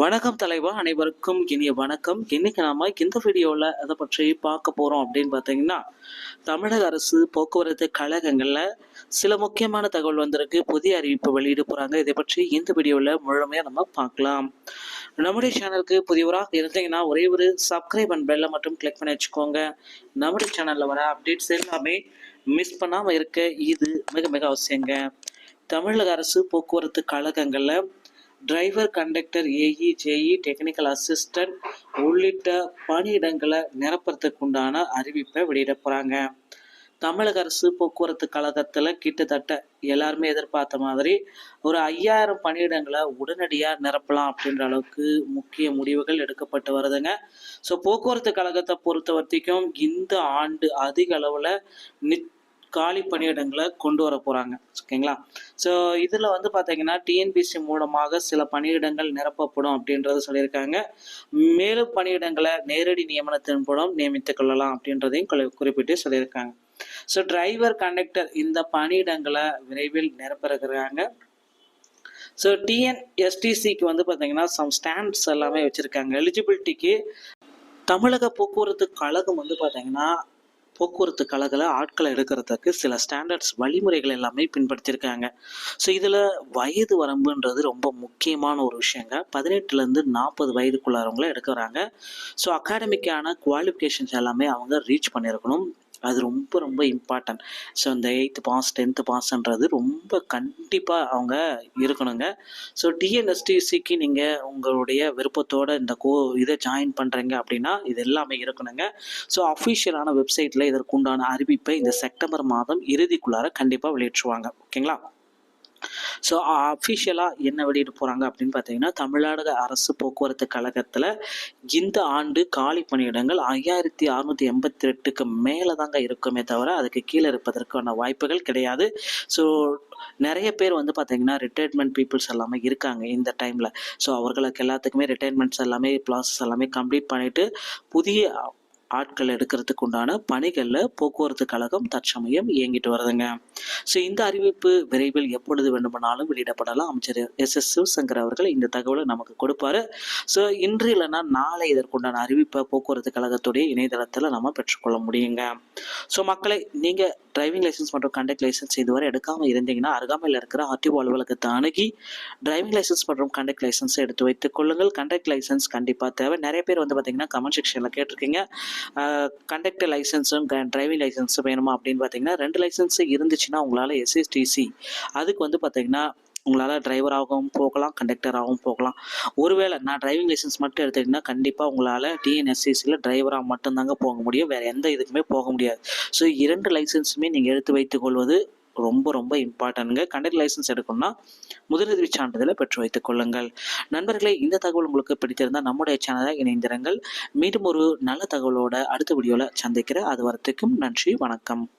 வணக்கம் தலைவா அனைவருக்கும் இனிய வணக்கம். இன்னைக்கு நாம இந்த வீடியோவில் அதை பற்றி பார்க்க போகிறோம் அப்படின்னு பார்த்தீங்கன்னா தமிழக அரசு போக்குவரத்து கழகங்களில் சில முக்கியமான தகவல் வந்திருக்கு. புதிய அறிவிப்பு வெளியிட போகிறாங்க இதை பற்றி இந்த வீடியோவில் முழுமையாக நம்ம பார்க்கலாம். நம்முடைய சேனலுக்கு புதியவராக இருந்தீங்கன்னா ஒரே ஒரு சப்ஸ்கிரைப் அண்ட் பெல்லை மட்டும் கிளிக் பண்ணி வச்சுக்கோங்க. நம்முடைய சேனலில் வர அப்டேட்ஸ் எல்லாமே மிஸ் பண்ணாமல் இருக்க இது மிக மிக அவசியங்க. தமிழக அரசு போக்குவரத்து கழகங்களில் driver conductor AE JE technical assistant உள்ளிட்ட பணியிடங்களை நிரப்புறதுக்குண்டான அறிவிப்பை வெளியிட போகிறாங்க தமிழக அரசு போக்குவரத்து கழகத்தில் கிட்டத்தட்ட எல்லாருமே எதிர்பார்த்த மாதிரி ஒரு ஐயாயிரம் பணியிடங்களை உடனடியாக நிரப்பலாம் அப்படின்ற அளவுக்கு முக்கிய முடிவுகள் எடுக்கப்பட்டு வருதுங்க. ஸோ போக்குவரத்து கழகத்தை பொறுத்த வரைக்கும் இந்த ஆண்டு அதிக அளவில் நித் காலி பணியிடங்களை கொண்டு வர போகிறாங்க ஓகேங்களா? ஸோ இதில் வந்து பார்த்தீங்கன்னா டிஎன்பிசி மூலமாக சில பணியிடங்கள் நிரப்பப்படும் அப்படின்றத சொல்லியிருக்காங்க. மேலும் பணியிடங்களை நேரடி நியமனத்தின் மூலம் நியமித்துக் கொள்ளலாம் அப்படின்றதையும் குறி- குறிப்பிட்டு சொல்லியிருக்காங்க. ஸோ டிரைவர் கண்டக்டர் இந்த பணியிடங்களை விரைவில் நிரப்பிருக்கிறாங்க ஸோ டிஎன்எஸ்டிசிக்கு வந்து பார்த்தீங்கன்னா சம் ஸ்டாண்ட்ஸ் எல்லாமே வச்சுருக்காங்க. எலிஜிபிலிட்டிக்கு தமிழக போக்குவரத்து கழகம் வந்து பார்த்தீங்கன்னா போக்குவரத்து கழகத்தில் ஆட்களை எடுக்கிறதுக்கு சில ஸ்டாண்டர்ட்ஸ் வழிமுறைகள் எல்லாமே பின்படுத்தியிருக்காங்க ஸோ இதில் வயது வரம்புன்றது ரொம்ப முக்கியமான ஒரு விஷயங்க. பதினெட்டுலேருந்து நாற்பது வயதுக்குள்ளாரவங்கள எடுக்கிறாங்க. ஸோ அகாடமிக்கான குவாலிஃபிகேஷன்ஸ் எல்லாமே அவங்க ரீச் பண்ணியிருக்கணும் அது ரொம்ப ரொம்ப இம்பார்ட்டன்ட் ஸோ இந்த எயித்து பாஸ் டென்த்து பாஸ்ன்றது ரொம்ப கண்டிப்பாக அவங்க இருக்கணுங்க. ஸோ டிஎன்எஸ்டிசிக்கு நீங்கள் உங்களுடைய விருப்பத்தோட இந்த கோ இதை ஜாயின் பண்ணுறீங்க அப்படின்னா இது எல்லாமே இருக்கணுங்க. ஸோ அஃபிஷியலான வெப்சைட்டில் இதற்குண்டான அறிவிப்பை இந்த செப்டம்பர் மாதம் இறுதிக்குள்ளார கண்டிப்பாக வெளியிட்டுருவாங்க. ஓகேங்களா? ஸோ அஃபிஷியலாக என்ன வெளியிட போகிறாங்க அப்படின்னு பார்த்தீங்கன்னா தமிழ்நாடு அரசு போக்குவரத்து கழகத்தில் இந்த ஆண்டு காலி பணியிடங்கள் ஐயாயிரத்தி அறுநூற்றி எண்பத்தி எட்டுக்கு மேலே தாங்க இருக்குமே தவிர அதுக்கு கீழே இருப்பதற்கான வாய்ப்புகள் கிடையாது. ஸோ நிறைய பேர் வந்து பார்த்தீங்கன்னா ரிட்டையர்மெண்ட் பீப்புள்ஸ் எல்லாமே இருக்காங்க இந்த டைமில் ஸோ அவர்களுக்கு எல்லாத்துக்குமே ரிட்டையர்மெண்ட்ஸ் எல்லாமே ப்ராசஸ் எல்லாமே கம்ப்ளீட் பண்ணிவிட்டு புதிய ஆட்கள் எடுக்கிறதுக்கு உண்டான பணிகளில் போக்குவரத்து கழகம் தற்சமயம் இயங்கிட்டு வருதுங்க. ஸோ இந்த அறிவிப்பு விரைவில் எப்பொழுது வேண்டுமானாலும் வெளியிடப்படலாம். அமைச்சர் எஸ். எஸ். சிவசங்கர் அவர்கள் இந்த தகவலை நமக்கு கொடுப்பாரு. ஸோ இன்று இல்லைன்னா நாளை இதற்குண்டான அறிவிப்பை போக்குவரத்து கழகத்துடைய இணையதளத்தில் நம்ம பெற்றுக்கொள்ள முடியுங்க. ஸோ மக்களை நீங்கள் டிரைவிங் லைசன்ஸ் மற்றும் கண்டக்ட் லைசன்ஸ் இதுவரை எடுக்காமல் இருந்தீங்கன்னா அருகாமையில் இருக்கிற ஆர்டிஓ அலுவலகத்தை அணுகி டிரைவிங் லைசன்ஸ் மற்றும் கண்டக்ட் லைசன்ஸை எடுத்து வைத்துக் கொள்ளுங்கள். கண்டக்ட் லைசன்ஸ் கண்டிப்பாக தேவை. நிறைய பேர் வந்து பார்த்தீங்கன்னா கமெண்ட் செக்ஷனில் கேட்டிருக்கீங்க. கண்டக்டர் லைசன்ஸும் டிரைவிங் லைசன்ஸும் வேணுமா அப்படின்னு பார்த்தீங்கன்னா ரெண்டு லைசன்ஸ் இருந்துச்சுன்னா உங்களால் எஸ்எஸ்டிசி அதுக்கு வந்து பார்த்தீங்கன்னா உங்களால் டிரைவராகவும் போகலாம் கண்டக்டராகவும் போகலாம். ஒருவேளை நான் டிரைவிங் லைசன்ஸ் மட்டும் எடுத்துக்கிட்டிங்கன்னா கண்டிப்பாக உங்களால் டிஎன்எஸ்சிசியில் டிரைவராக மட்டும்தாங்க போக முடியும். வேறு எந்த இதுக்குமே போக முடியாது. ஸோ இரண்டு லைசன்ஸுமே நீங்கள் எடுத்து வைத்துக்கொள்வது ரொம்ப ரொம்ப இம்பார்ட்டன்ட்ங்க கண்டக்ட் லைசன்ஸ் எடுக்கணும்னா முதலுதவி சான்றிதழை பெற்று வைத்துக் கொள்ளுங்கள். நண்பர்களே இந்த தகவல் உங்களுக்கு பிடித்திருந்தால் நம்முடைய சேனலை இணைந்திருங்கள். மீண்டும் ஒரு நல்ல தகவலோட அடுத்த வீடியோவில் சந்திக்கிறேன். அது வரத்துக்கும் நன்றி வணக்கம்.